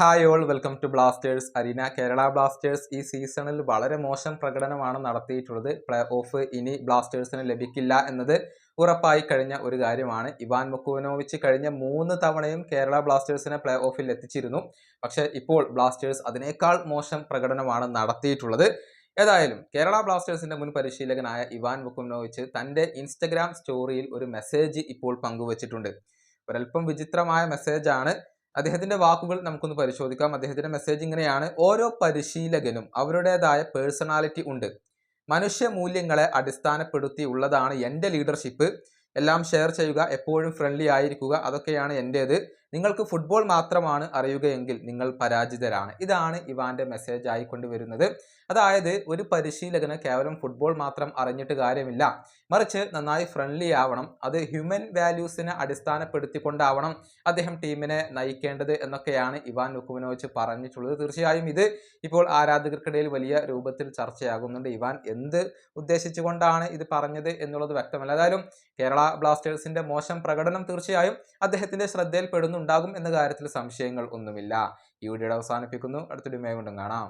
Hi all welcome to Blasters arena Kerala Blasters ഈ സീസണിൽ വളരെ മോശം പ്രകടനമാണ് നടത്തിയിട്ടുള്ളത്. പ്ലേ ഓഫ് ഇനി ബ്ലാസ്റ്റേഴ്സിന് ലഭിക്കില്ല എന്നത് ഉറപ്പായി കഴിഞ്ഞ ഒരു കാര്യമാണ്. ഇവാൻ മുക്കുവനോവിച്ച് കഴിഞ്ഞ മൂന്ന് തവണയും കേരള ബ്ലാസ്റ്റേഴ്സിനെ പ്ലേ ഓഫിൽ എത്തിച്ചിരുന്നു. പക്ഷേ ഇപ്പോൾ ബ്ലാസ്റ്റേഴ്സ് അതിനേക്കാൾ മോശം പ്രകടനമാണ് നടത്തിയിട്ടുള്ളത്. ഏതായാലും കേരള ബ്ലാസ്റ്റേഴ്സിന്റെ മുൻ പരിശീലകനായ ഇവാൻ മുക്കുവനോവിച്ച് തന്റെ ഇൻസ്റ്റഗ്രാം സ്റ്റോറിയിൽ ഒരു മെസ്സേജ് ഇപ്പോൾ പങ്കുവച്ചിട്ടുണ്ട്. ഒരൽപ്പം വിചിത്രമായ മെസ്സേജാണ് അദ്ദേഹത്തിന്റെ വാക്കുകൾ നമുക്കൊന്ന് പരിശോധിക്കാം. അദ്ദേഹത്തിന്റെ മെസ്സേജ് ഇങ്ങനെയാണ്. ഓരോ പരിശീലകനും അവരുടേതായ പേഴ്സണാലിറ്റി ഉണ്ട്. മനുഷ്യ മൂല്യങ്ങളെ അടിസ്ഥാനപ്പെടുത്തി ഉള്ളതാണ് എന്റെ ലീഡർഷിപ്പ് എല്ലാം ഷെയർ ചെയ്യുക എപ്പോഴും ഫ്രണ്ട്ലി ആയിരിക്കുക. അതൊക്കെയാണ് എന്റേത് നിങ്ങൾക്ക് ഫുട്ബോൾ മാത്രമാണ് അറിയുകയെങ്കിൽ നിങ്ങൾ പരാജിതരാണ്. ഇതാണ് ഇവാന്റെ മെസ്സേജ് ആയിക്കൊണ്ട് വരുന്നത് അതായത് ഒരു പരിശീലകന് കേവലം ഫുട്ബോൾ മാത്രം അറിഞ്ഞിട്ട് കാര്യമില്ല. മറിച്ച് നന്നായി ഫ്രണ്ട്ലി ആവണം. അത് ഹ്യൂമൻ വാല്യൂസിനെ അടിസ്ഥാനപ്പെടുത്തിക്കൊണ്ടാവണം അദ്ദേഹം ടീമിനെ നയിക്കേണ്ടത് എന്നൊക്കെയാണ് ഇവാൻ ലുക്കുമിനോവിച്ച് പറഞ്ഞിട്ടുള്ളത്. തീർച്ചയായും ഇത് ഇപ്പോൾ ആരാധകർക്കിടയിൽ വലിയ രൂപത്തിൽ ചർച്ചയാകുന്നുണ്ട്. ഇവാൻ എന്ത് ഉദ്ദേശിച്ചുകൊണ്ടാണ് ഇത് പറഞ്ഞത് എന്നുള്ളത് വ്യക്തമല്ല. ഏതായാലും കേരള ബ്ലാസ്റ്റേഴ്സിന്റെ മോശം പ്രകടനം തീർച്ചയായും അദ്ദേഹത്തിന്റെ ശ്രദ്ധയിൽപ്പെടുന്നുണ്ടാകും എന്ന കാര്യത്തിൽ സംശയങ്ങൾ ഒന്നുമില്ല. ഈ വീഡിയോ അവസാനിപ്പിക്കുന്നു. അടുത്തൊരു മേ കൊണ്ടും കാണാം.